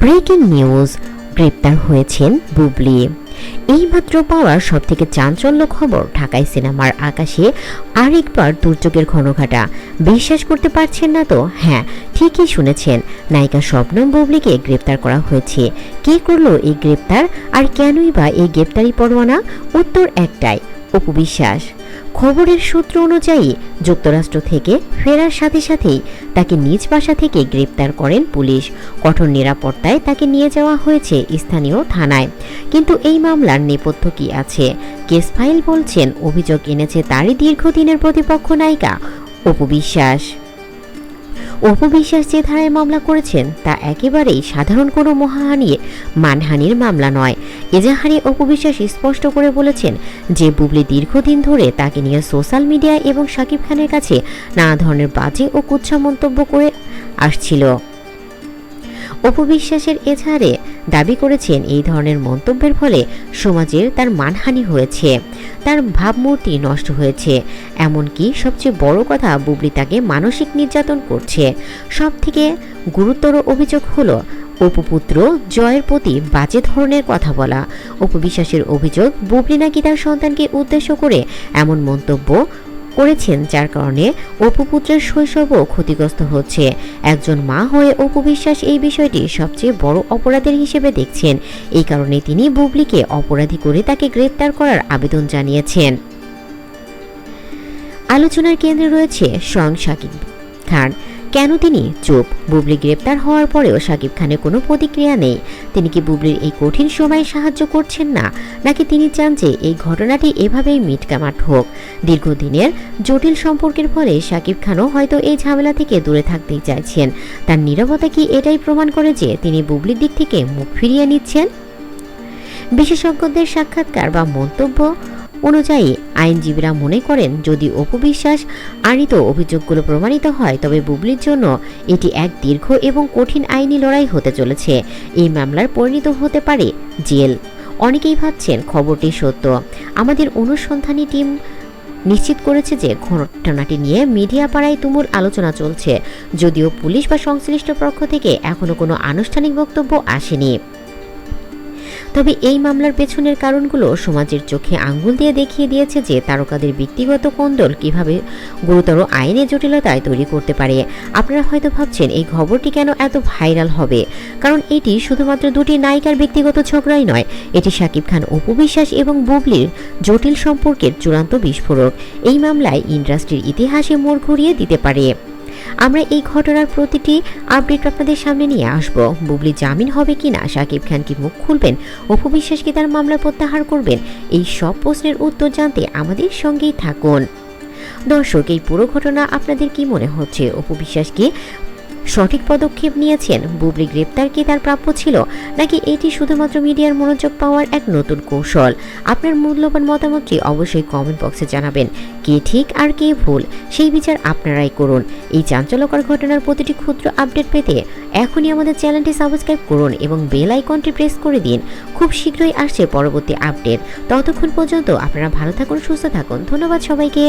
Breaking news গ্রেপ্তার হয়েছেন বুবলি। এইমাত্র পাওয়া সব থেকে চাঞ্চল্য খবর ঢাকায় সিনেমার আকাশে আরেকবার দুর্যোগের ঘনঘাটা। বিশ্বাস করতে পারছেন না তো? হ্যাঁ ঠিকই শুনেছেন। নায়িকা স্বপ্নম বুবলিকে গ্রেপ্তার করা হয়েছে। কে করল এই গ্রেপ্তার? আর কেনই বা এই গ্রেপ্তারি পরোয়ানা? উত্তর একটাই, অপু বিশ্বাস। খবরের সূত্র অনুযায়ী যুক্তরাষ্ট্র থেকে ফেরার সাথে সাথেই তাকে নিজ বাসা থেকে গ্রেপ্তার করেন পুলিশ। কঠোর নিরাপত্তায় তাকে নিয়ে যাওয়া হয়েছে স্থানীয় থানায়। কিন্তু এই মামলার নেপথ্য কি আছে? কেস ফাইল বলছেন, অভিযোগ এনেছে তারই দীর্ঘদিনের প্রতিপক্ষ নায়িকা অপু বিশ্বাস। অপু বিশ্বাস যে ধারায় মামলা করেছেন, তা একেবারেই সাধারণ কোনো মহাহানি মানহানির মামলা নয়। এজাহারে অপু বিশ্বাস স্পষ্ট করে বলেছেন যে, বুবলি দীর্ঘদিন ধরে তাকে নিয়ে সোশ্যাল মিডিয়া এবং শাকিব খানের কাছে নানা ধরনের বাজে ও কুচ্ছা মন্তব্য করে আসছিল। অপু বিশ্বাসের এজাহারে দাবি করেছেন এই ধরনের মন্তব্যের ফলে সমাজের তার মানহানি হয়েছে। তার ভাবমূর্তি নষ্ট হয়েছে। এমনকি সবচেয়ে বড় কথা, বুবলি তাকে মানসিক নির্যাতন করছে। সব থেকে গুরুতর অভিযোগ হলো, অপুপুত্র জয়ের প্রতি বাজে ধরনের কথা বলা। অপবিশ্বাসের অভিযোগ, বুবলি নাকি তার সন্তানকে উদ্দেশ্য করে এমন মন্তব্য করেছেন, যার কারণে অপুপুত্রের শৈশবও ক্ষতিগ্রস্ত হচ্ছে। একজন মা হয়ে অপু বিশ্বাস এই বিষয়টি সবচেয়ে বড় অপরাধের হিসেবে দেখছেন। এই কারণে তিনি বুবলিকে অপরাধী করে তাকে গ্রেপ্তার করার আবেদন জানিয়েছেন। আলোচনার কেন্দ্রে রয়েছে স্বয়ং শাকিব খান। কেন তিনি চুপ? বুবলি গ্রেপ্তার হওয়ার পরেও শাকিব খানের কোনো প্রতিক্রিয়া নেই। তিনি কি বুবলির এই কঠিন সময়ে সাহায্য করছেন না? নাকি তিনি চান যে এই ঘটনাটি এভাবেই মিটকামাট হোক? দীর্ঘদিনের জটিল সম্পর্কের ফলে শাকিব খানও হয়তো এই ঝামেলা থেকে দূরে থাকতেই চাইছেন। তার নীরবতা কি এটাই প্রমাণ করে যে তিনি বুবলির দিক থেকে মুখ ফিরিয়ে নিচ্ছেন? বিশেষজ্ঞদের সাক্ষাৎকার বা মন্তব্য অনুযায়ী আইনজীবীরা মনে করেন, যদি অপবিশ্বাস আনিত অভিযোগগুলো প্রমাণিত হয়, তবে বুবলির জন্য এটি এক দীর্ঘ এবং কঠিন আইনি লড়াই হতে চলেছে। এই মামলার পরিণত হতে পারে জেল। অনেকেই ভাবছেন খবরটি সত্য। আমাদের অনুসন্ধানী টিম নিশ্চিত করেছে যে ঘটনাটি নিয়ে মিডিয়া পাড়ায় তুমুল আলোচনা চলছে। যদিও পুলিশ বা সংশ্লিষ্ট পক্ষ থেকে এখনও কোনো আনুষ্ঠানিক বক্তব্য আসেনি। তবে এই মামলার পেছনের কারণগুলো সমাজের চোখে আঙ্গুল দিয়ে দেখিয়ে দিয়েছে যে তারকাদের ব্যক্তিগত কোন্দল কীভাবে গুরুতর আইনের জটিলতায় তৈরি করতে পারে। আপনারা হয়তো ভাবছেন, এই খবরটি কেন এত ভাইরাল হবে? কারণ এটি শুধুমাত্র দুটি নায়িকার ব্যক্তিগত ঝগড়াই নয়, এটি শাকিব খান অপবিশ্বাস এবং বুবলির জটিল সম্পর্কের চূড়ান্ত বিস্ফোরক। এই মামলায় ইন্ডাস্ট্রির ইতিহাসে মোড় ঘুরিয়ে দিতে পারে। আমরা এই ঘটনার প্রতিটি আপডেট আপনাদের সামনে নিয়ে আসব। বুবলি জামিন হবে কি না সাকিব খান কি মুখ খুলবেন? অপু বিশ্বাস কি তার মামলা প্রত্যাহার করবেন? এই সব প্রশ্নের উত্তর জানতে আমাদের সঙ্গেই থাকুন। দর্শক, এই পুরো ঘটনা আপনাদের কি মনে হচ্ছে? অপু বিশ্বাস কি সঠিক পদক্ষেপ নিয়েছেন? বুবলি গ্রেপ্তার কি তার প্রাপ্য ছিল? নাকি এটি শুধুমাত্র মিডিয়ার মনোযোগ পাওয়ার এক নতুন কৌশল? আপনার মূল্যবান মতামতটি অবশ্যই কমেন্ট বক্সে জানাবেন। কে ঠিক আর কে ভুল? সেই বিচার আপনারাই করুন। এই চাঞ্চল্যকর ঘটনার প্রতিটি ক্ষুদ্র আপডেট পেতে এখনই আমাদের চ্যানেলটি সাবস্ক্রাইব করুন এবং বেল আইকনটি প্রেস করে দিন। খুব শীঘ্রই আসছে পরবর্তী আপডেট ততক্ষণ পর্যন্ত আপনারা ভালো থাকুন, সুস্থ থাকুন। ধন্যবাদ সবাইকে।